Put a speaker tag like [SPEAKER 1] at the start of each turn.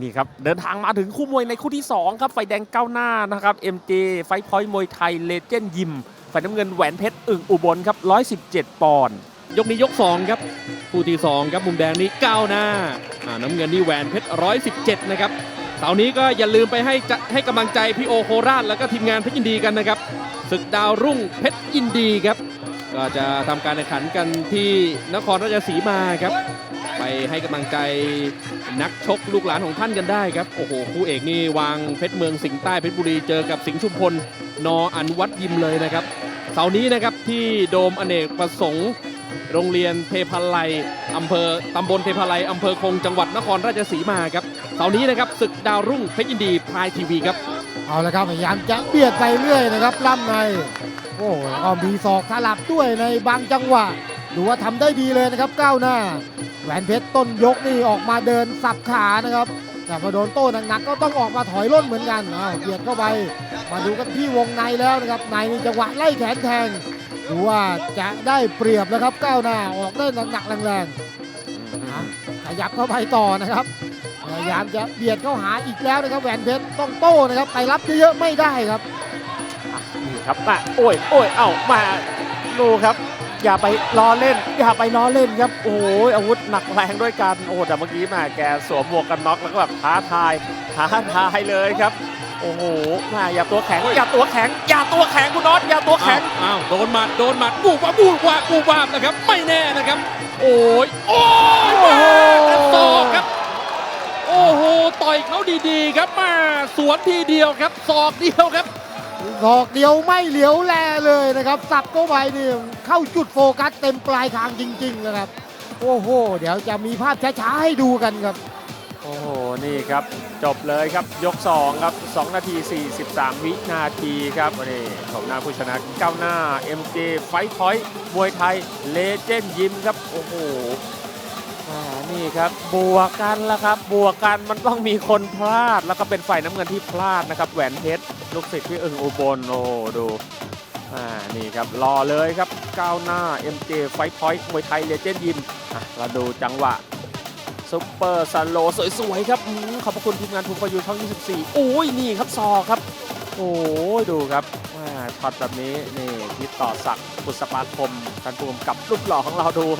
[SPEAKER 1] นี่ครับ เดินทางมาถึงคู่มวยในคู่ที่ 2 ครับ ไฟแดงก้าวหน้านะครับ MJ ไฟพอยต์มวยไทยเลเจนด์ยิมไฟน้ำเงินแหวนเพชรอึ่งอุบลครับ 117 ปอนด์
[SPEAKER 2] ยกนี้ยก 2 ครับคู่ที่ 2 ครับมุมแดงนี้ก้าวหน้าน้ำเงินนี่แหวนเพชร 117 นะครับเสาร์นี้ก็อย่าลืมไปให้จะให้กำลังใจพี่โอโคราชแล้วก็ทีมงานเพชรยินดีกันนะครับศึกดาวรุ่งเพชรยินดีครับ ก็จะทำการแข่งขันกันที่นครราชสีมาครับ ไปให้กำลังใจนักชกลูกหลานของท่านกันได้ครับ โอ้โห คู่เอกนี่วางเพชรเมืองสิงห์ใต้เพชรบุรีเจอกับสิงห์ชุมพล นออันวัตยิมเลยนะครับ เสาร์นี้นะครับที่โดมอเนกประสงค์ โรงเรียนเทพาลัยอำเภอตำบลเทพาลัยอำเภอคงจังหวัดนครราชสีมาครับ เสาร์นี้นะครับศึกดาวรุ่งเพชรยินดีพายทีวีครับ
[SPEAKER 3] เอาละครับพยายามจะเบียดไปเรื่อยนะครับล่ำใน โอ้แล้วก็มีศอกสลับด้วยในบางจังหวะ ดูว่าทำได้ดีเลยนะครับก้าวหน้า แหวนเพชรต้นยกนี่ออกมาเดินสับขานะครับ แต่พอโดนโต้หนักๆก็ต้องออกมาถอยร่นเหมือนกันอ้าวเบียดเข้าไป มาดูกันที่วงในแล้วนะครับในนี่จังหวะไล่แขนแทงดูว่าจะได้เปรียบแล้วครับก้าวหน้าออกได้หนักๆแรงๆขยับเข้าไปต่อนะครับพยายามจะเบียดเข้าหาอีกแล้วนะครับแหวนเพชรต้องโต้นะครับไปรับเยอะๆไม่ได้ครับ
[SPEAKER 1] นี่ครับมาโอ้ยโอ้ยเอ้ามาดูครับ อย่าไปล้อเล่น อย่าไปล้อเล่นครับโอ้ยอาวุธหนักแรงด้วยกันโอ้แต่เมื่อกี้มาแกสวมหมวกกันน็อกแล้วก็แบบท้าทายท้าทายเลยครับ โอ้โหมาอย่าตัวแข็ง อย่าตัวแข็ง อย่าตัวแข็งคุณน็อตอย่าตัวแข็
[SPEAKER 2] อ้างวอ้าวโดนหมัดโดนหมัดบูบวาบบูบวาบบูบวาบนะครับ ไม่แน่นะครับ โอ้ยโอ้ย
[SPEAKER 3] โอ้
[SPEAKER 2] มา
[SPEAKER 3] โห
[SPEAKER 2] กระสอกครับโอ้โหต่อยเขาดีๆครับมาสวนทีเดียวครับศอกเดียวครับ
[SPEAKER 3] ดอกเดียวไม่เหลียวแลเลยนะครับ สับเข้าไปนี่เข้าจุดโฟกัสเต็มปลายคางจริงๆนะครับ โอ้โห เดี๋ยวจะมีภาพช้าๆให้ดูกันครับ
[SPEAKER 1] โอ้โห นี่ครับ จบเลยครับยก 2 ครับ 2 นาที 43 วินาทีครับนี่ของหน้าผู้ชนะก้าวหน้า MJ ไฟท์พอยต์มวยไทยเลเจนด์ยิมครับ โอ้โหอ่านี่ครับบวกกันแล้วครับ บวกกันมันต้องมีคนพลาดแล้วก็เป็นฝ่ายน้ำเงินที่พลาดนะครับแหวนเพชร ลูกศิษย์พี่อึงอุบลโอ้ดูอ่านี่ครับรอเลยครับก้าวหน้า MJ ไฟท์พอยต์มวยไทยเลเจนด์ยิมอะเราดูจังหวะซุปเปอร์ซันโลสวยๆครับอขอบพระคุณทีมงานทูฟอยูช่อง 24 โอ้ยนี่ครับซอครับ โอ้ยดูครับอ่าช็อตแบบนี้นี่ทิศต่อศักดิ์บุษปาคมการรวมกับรูปหล่อของเราดูครับ